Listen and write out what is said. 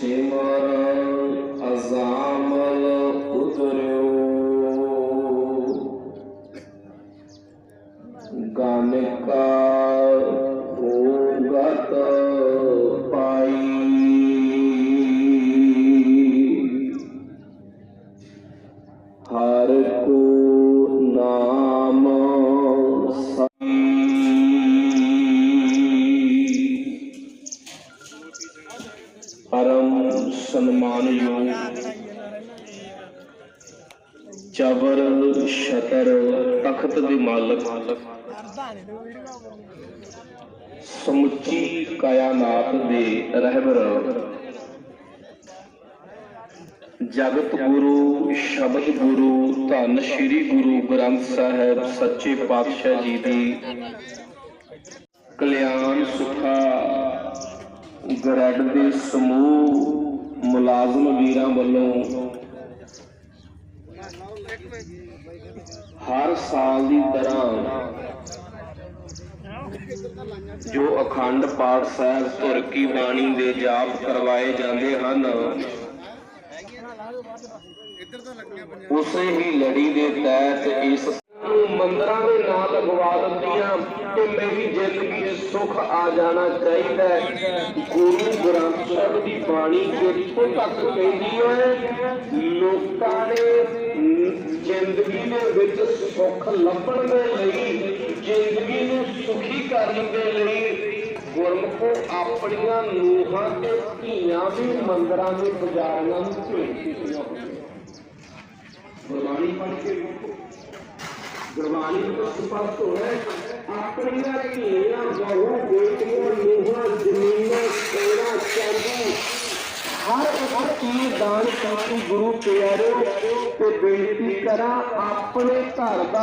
ਸਿਮਰ ਅਜ਼ਾਮਲ ਉਤਰਿਓ ਗਾਨਿਕਾ ਹੋਗਤ ਪਾਈ। ਹਰ ਸਨਮਾਨਯੋਗ ਚਵਰ ਸ਼ਤਰ ਤਖਤ ਦੇ ਮਾਲਕ ਸਮੁੱਚੀ ਕਾਇਨਾਤ ਦੇ ਰਹਿਬਰ ਜਗਤ ਗੁਰੂ, ਸ਼ਬਦ ਗੁਰੂ, ਧੰਨ ਸ੍ਰੀ ਗੁਰੂ ਗ੍ਰੰਥ ਸਾਹਿਬ ਸੱਚੇ ਪਾਤਸ਼ਾਹ ਜੀ ਦੀ ਕਲਿਆਣ ਸੁਖਾ ਗਰੱਡ ਦੇ ਸਮੂਹ ਮੁਲਾਜ਼ਮ ਵੀਰਾਂ ਵੱਲੋਂ ਹਰ ਸਾਲ ਦੀ ਤਰ੍ਹਾਂ ਜੋ ਅਖੰਡ ਪਾਠ ਸਾਹਿਬ ਧੁਰ ਕੀ ਬਾਣੀ ਦੇ ਜਾਪ ਕਰਵਾਏ ਜਾਂਦੇ ਹਨ, ਉਸੇ ਹੀ ਲੜੀ ਦੇ ਤਹਿਤ ਇਸ ਨਾਂ ਦਿੰਦੀਆਂ ਕਿ ਮੇਰੀ ਜ਼ਿੰਦਗੀ 'ਚ ਆ ਜਾਣਾ ਚਾਹੀਦਾ ਗੁਰੂ ਗ੍ਰੰਥ ਸਾਹਿਬ ਦੀ ਬਾਣੀ ਕਿੱਥੋਂ ਤੱਕ ਕਹਿੰਦੀ ਹੈ? ਲੋਕਾਂ ਨੇ ਜ਼ਿੰਦਗੀ ਦੇ ਵਿੱਚ ਸੁੱਖ ਲੱਭਣ ਦੇ ਲਈ, ਜ਼ਿੰਦਗੀ ਨੂੰ ਸੁਖੀ ਕਰਨ ਦੇ ਲਈ ਗੁਰਮੁਖੋ ਆਪਣੀਆਂ ਨੂਹਾਂ ਤੇ ਧੀਆਂ ਵੀ ਮੰਦਰਾਂ ਦੇ ਬਾਜ਼ਾਰਾਂ ਨੂੰ ਭੇਜ ਦਿੱਤੀਆਂ ਗੁਰਬਾਣੀ ਪੜ੍ਹ ਕੇ ਗੁਰਬਾਣੀ ਤੋਂ ਸਪਸ਼ਟ ਹੋ। ਰਿਹਾ ਆਪਣੀਆਂ ਧੀਆਂ ਬਹੂ ਬੇਟੀਆਂ ਨੂਹਾਂ ਜ਼ਮੀਨਾਂ ਸੋਨਾ ਚਾਂਦੀ ਹਰ ਇੱਕ ਚੀਜ਼ ਦਾਨ ਕੀਤੀ ਗੁਰੂ ਪਿਆਰਿਓ ਤੇ ਬੇਨਤੀ ਕਰਾਂ, ਆਪਣੇ ਘਰ ਦਾ